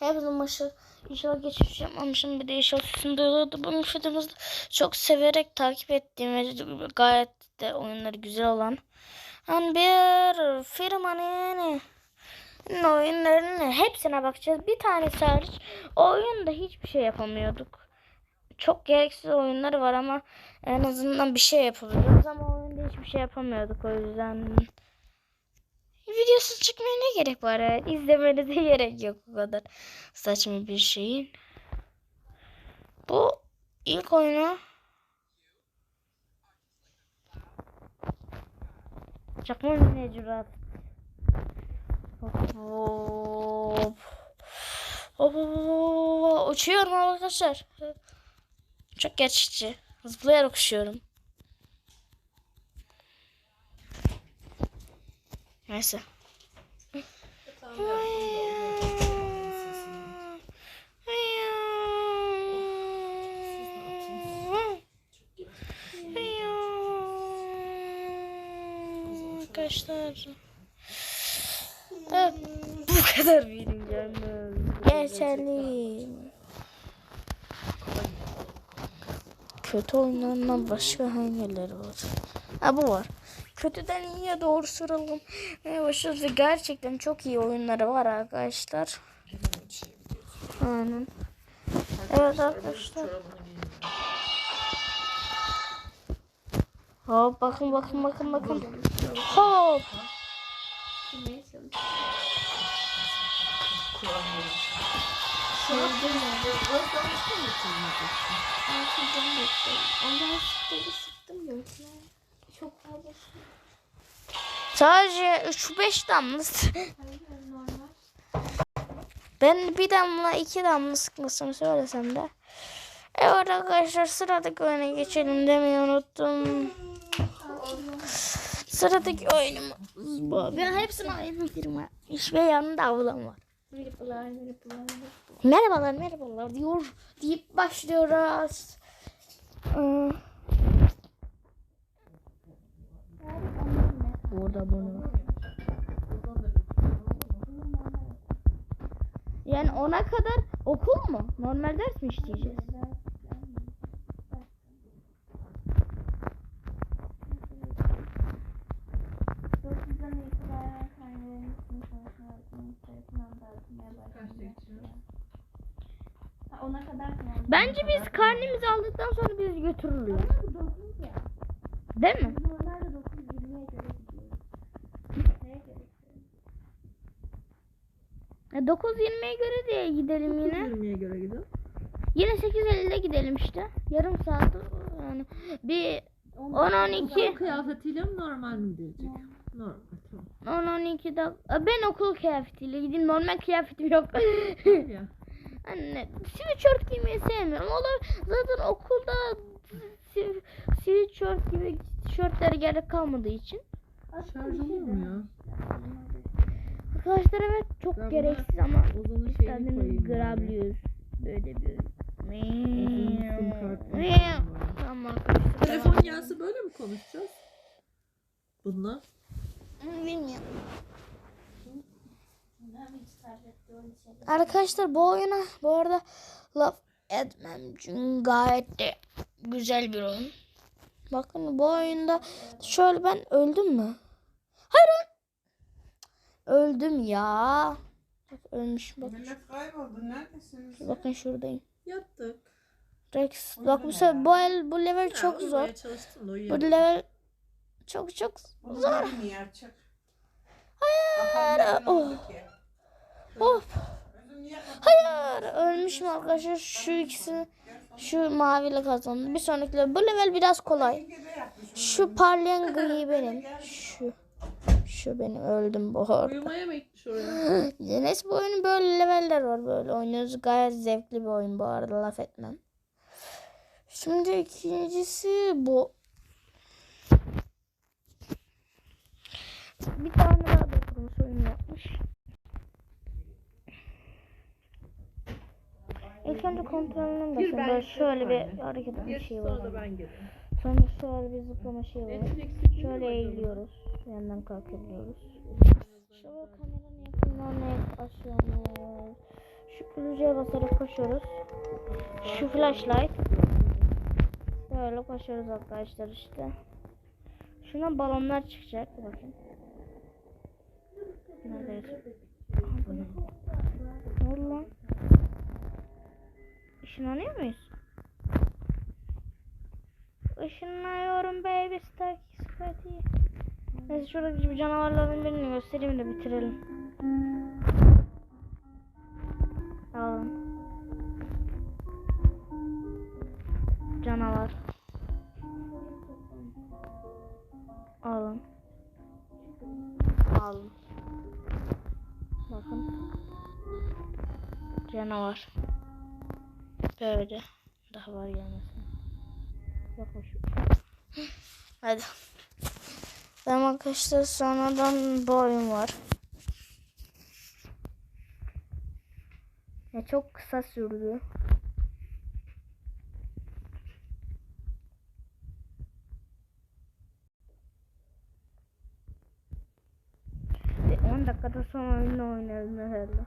Hepsi maşı inşallah geçmiş yapmamışım. Bir de inşallah üstünde olurdu. Bu müfredimizde çok severek takip ettiğim ve gayet de oyunları güzel olan hani bir firmanın oyunlarının hepsine bakacağız. Bir tanesi hariç o oyunda hiçbir şey yapamıyorduk. Çok gereksiz oyunları var ama en azından bir şey yapabiliyoruz ama oyunda hiçbir şey yapamıyorduk o yüzden. Videosu çıkmaya ne gerek var ya? İzlemenize gerek yok o kadar saçma bir şeyin. Bu ilk oyunu Çakma hop. Hop hop hop, hop. Uçuyorum arkadaşlar. Çok gerçekçi. Zıplayarak uçuyorum. Neyse. Arkadaşlar. Evet, bu kadar canım. Geçelim. Kötü oyunlarından başka hangileri var? Ha bu var. Kötüden iyiye doğru başlıyoruz ve gerçekten çok iyi oyunları var arkadaşlar. Aynen. Evet arkadaşlar. Hop bakın bakın bakın bakın. Hop. Çok fazla Sadece 3-5 damla. normal. Ben bir damla iki damla sıkmasını söylesem de. Evet arkadaşlar sıradaki oyuna geçelim demeyi unuttum. Sıradaki oyunumuz bu. Ben hepsini aynı firma. İş ve yanında ablam var. Merhabalar, merhabalar. Merhabalar merhabalar diyor deyip başlıyoruz. Ee, Burada bunu. Yani ona kadar okul mu? Normal ders mi işleyeceğiz? Bence biz karnemizi aldıktan sonra biz götürürler. Değil mi? 9.20'ye göre de gidelim yine. 20'ye göre gidin. Yine 8.50'de gidelim işte. Yarım saat yani bir 10-12 Kıyafetiyle mi normal mi diyecek? Normal tamam. 10-12 dakika. Ben okul kıyafetiyle gideyim. Normal kıyafetim yok. Anne sweatshirt giymeyi sevmiyorum. Olur zaten okulda swe- sweatshirt gibi tişörtlere gerek kalmadığı için. Şarj olur mu ya? Arkadaşlar evet çok Ben gereksiz ama bari. grablıyoruz. Böyle bir. Tamam arkadaşlar. Telefon gelse böyle mi konuşacağız? Bununla. Bilmiyorum. Arkadaşlar bu oyuna bu arada laf etmem çünkü gayet de güzel bir oyun. Bakın bu oyunda şöyle ben öldüm mü? Hayır Öldüm ya. Bak ölmüşüm bak. Millet kayboldu. Neredesiniz? Bakın şuradayım. Yattık. Rex. Bak bu sefer bu, el, bu level çok zor. çalıştım Bu level çok çok zor. Hayır. oh. Of. Hayır. Ölmüşüm arkadaşlar. Şu ikisi şu maviyle kazandı. Bir sonraki level. Bu level biraz kolay. Şu parlayan gri benim. Şu. Şu benim öldüm bu arada. Uyumaya mı gitmiş oraya? Neyse bu oyunun böyle leveller var böyle oynuyoruz. Gayet zevkli bir oyun bu arada laf etmem. Şimdi ikincisi bu. Bir tane daha dokunmuş oyun yapmış. İlk önce başında ben böyle şöyle bir hareket Gir, şey sonra da var. ben gelirim. Sonra şöyle bir zıplama şey var. Şöyle eğiliyoruz. Yandan kalkabiliyoruz. Şöyle kameranın yakınlarına yaklaşıyoruz. Şu ülüceye basarak koşuyoruz. Şu flashlight. Böyle koşuyoruz arkadaşlar işte. Şuna balonlar çıkacak. Bakın. Neredeyse. Ne? Oldu lan? Işınlanıyor muyuz? Işınlanıyorum baby stack Scotty. Neyse şuradaki bir canavarların birini göstereyim de bitirelim. Alın. Canavar. Alın. Alın. Bakın. Canavar. Böyle. Daha var gelmesin. Hadi. Tamam arkadaşlar sonradan bu oyun var. Ya çok kısa sürdü. Ve 10 dakikada son oyunu oynayalım herhalde.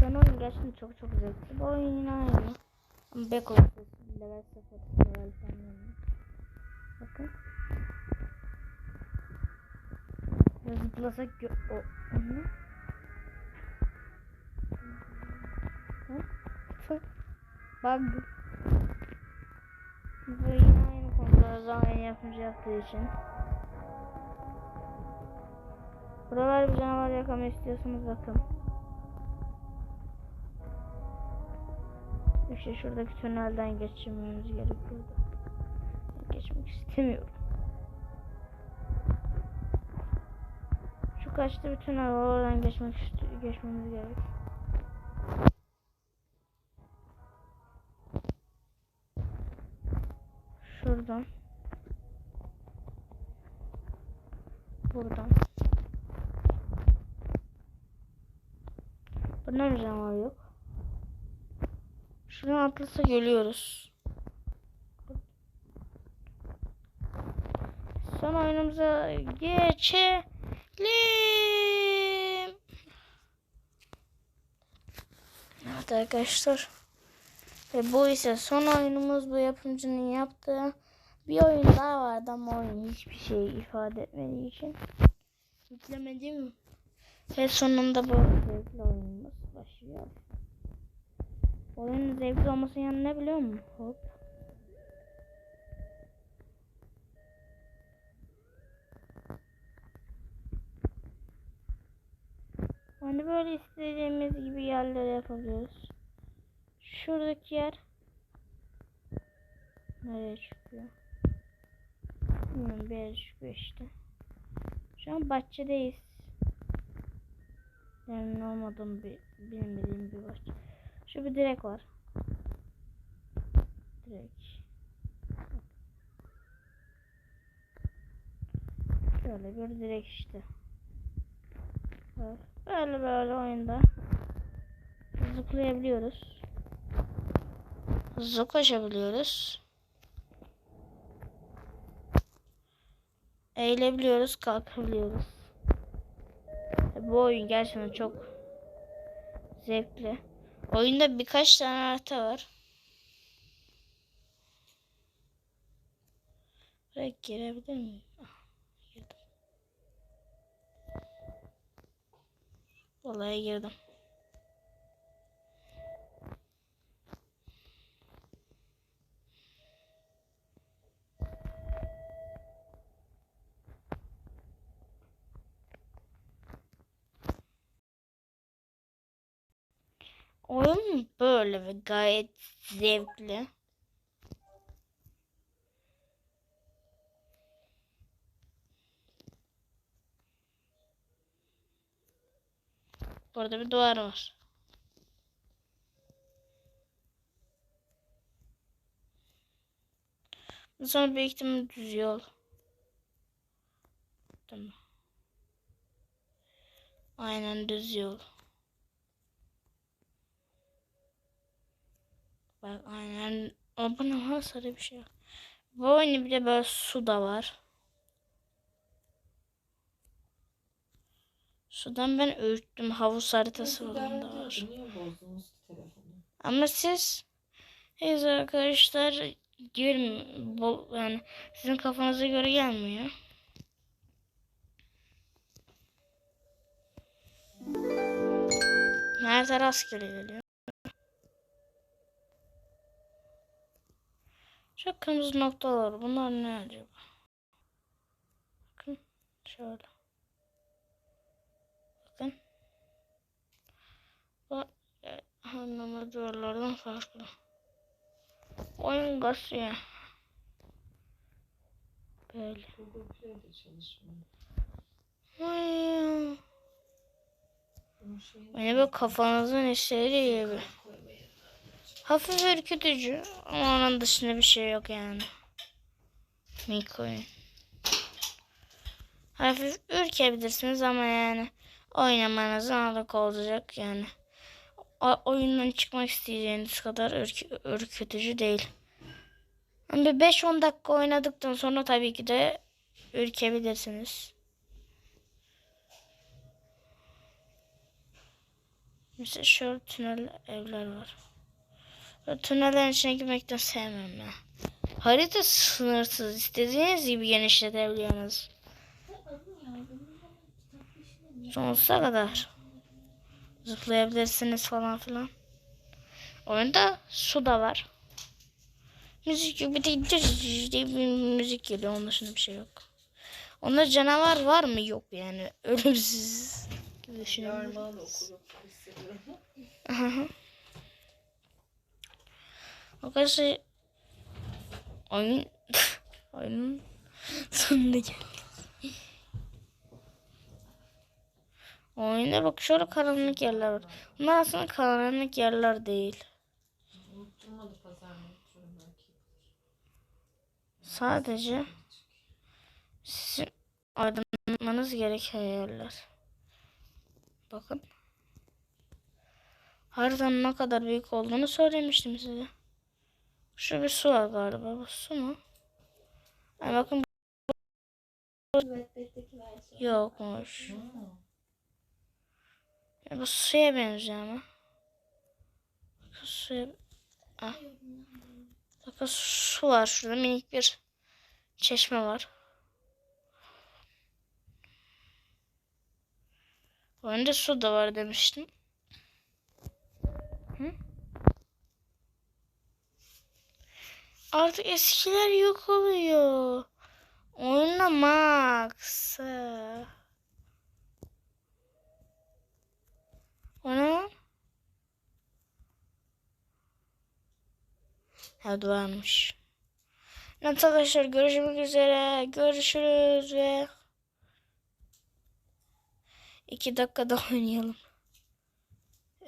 Son oyun gerçekten çok çok zevkli. Bu oyun yine aynı. Back. Level 0, level falan. Bakın. Ya zıplasak o onu. Bug. Bu yine aynı konuda zaman yapımcı yaptığı için. Buralar bir canavar yakama istiyorsanız bakın. İşte şuradaki tünelden geçmemiz gerekiyordu. Geçmek istemiyorum. Şu kaçta bir tünel oradan geçmek geçmemiz gerek. Şuradan. Buradan. Burada bir canavar yok. Şuradan atlasa geliyoruz. Son oyunumuza geçelim. Evet arkadaşlar. Ve bu ise son oyunumuz. Bu yapımcının yaptığı bir oyun daha vardı ama oyun hiçbir şey ifade etmediği için yüklemedim. Ve sonunda bu oyunumuz başlıyor. Oyunun zevkli olmasının yanı ne biliyor musun? Hop. Hani böyle istediğimiz gibi yerler yapabiliyoruz. Şuradaki yer nereye çıkıyor? Bilmiyorum bir yere çıkıyor işte. Şu an bahçedeyiz. Yani olmadığım bir bilmediğim bir bahçe. Şu bir direk var. Direk. Şöyle bir direk işte. Böyle böyle oyunda zıplayabiliyoruz. Hızlı koşabiliyoruz. Eğilebiliyoruz, kalkabiliyoruz. Bu oyun gerçekten çok zevkli. Oyunda birkaç tane harita var. Buraya girebilir miyim? Ah, girdim. Vallahi girdim. Oyun böyle ve gayet zevkli. Burada bir duvar var. Sonra büyük ihtimalle düz yol. Tamam. Aynen düz yol. Bak aynen. O bu ne var sarı bir şey. Bu oyunu bir de böyle su da var. Sudan ben öğüttüm. Havuz haritası falan da var. Ama siz siz arkadaşlar diyorum yani sizin kafanıza göre gelmiyor. Nerede rastgele geliyor? Şu kırmızı noktalar bunlar ne acaba? Bakın şöyle. Bakın. Bu e, anlamı duvarlardan farklı. Oyun. Böyle. De çalışmıyor. Ay, Bunun şeyini Yani böyle kafanızın işleri gibi. Hafif ürkütücü ama onun dışında bir şey yok yani. Oyun. Hafif ürkebilirsiniz ama yani oynamanızın alık olacak yani. O, oyundan çıkmak isteyeceğiniz kadar ürk- ürkütücü değil. Bir 5-10 dakika oynadıktan sonra tabii ki de ürkebilirsiniz. Mesela şöyle tünel evler var. Tünellerin içine girmekten sevmem ben. Harita sınırsız. istediğiniz gibi genişletebiliyorsunuz. Sonsuza kadar. Zıplayabilirsiniz falan filan. Oyunda su da var. Müzik yok. Bir de diye bir müzik geliyor. Onun dışında bir şey yok. Onda canavar var mı? Yok yani. Ölümsüz. gibi düşünüyorum. Yarın da okurum hissediyorum. Arkadaşlar oyun oyunun sonuna geldik. Oyunda bak şöyle karanlık yerler var. Bunlar aslında karanlık yerler değil. Sadece sizin aydınlatmanız gereken yerler. Bakın. Haritanın ne kadar büyük olduğunu söylemiştim size. Şu bir su var galiba. Bu su mu? Ay bakın yokmuş. Ya bu suya benziyor ama. Bakın suya... Ah. Bakın su var şurada minik bir çeşme var. Önce su da var demiştim. Artık eskiler yok oluyor. Oyna Max. O ne lan? Ha duvarmış. Evet arkadaşlar görüşmek üzere. Görüşürüz ve iki dakika daha oynayalım.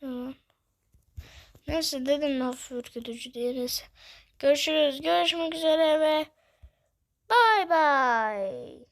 Tamam. Neyse dedim hafif ürkütücü diye neyse. Görüşürüz. Görüşmek üzere ve bay bay.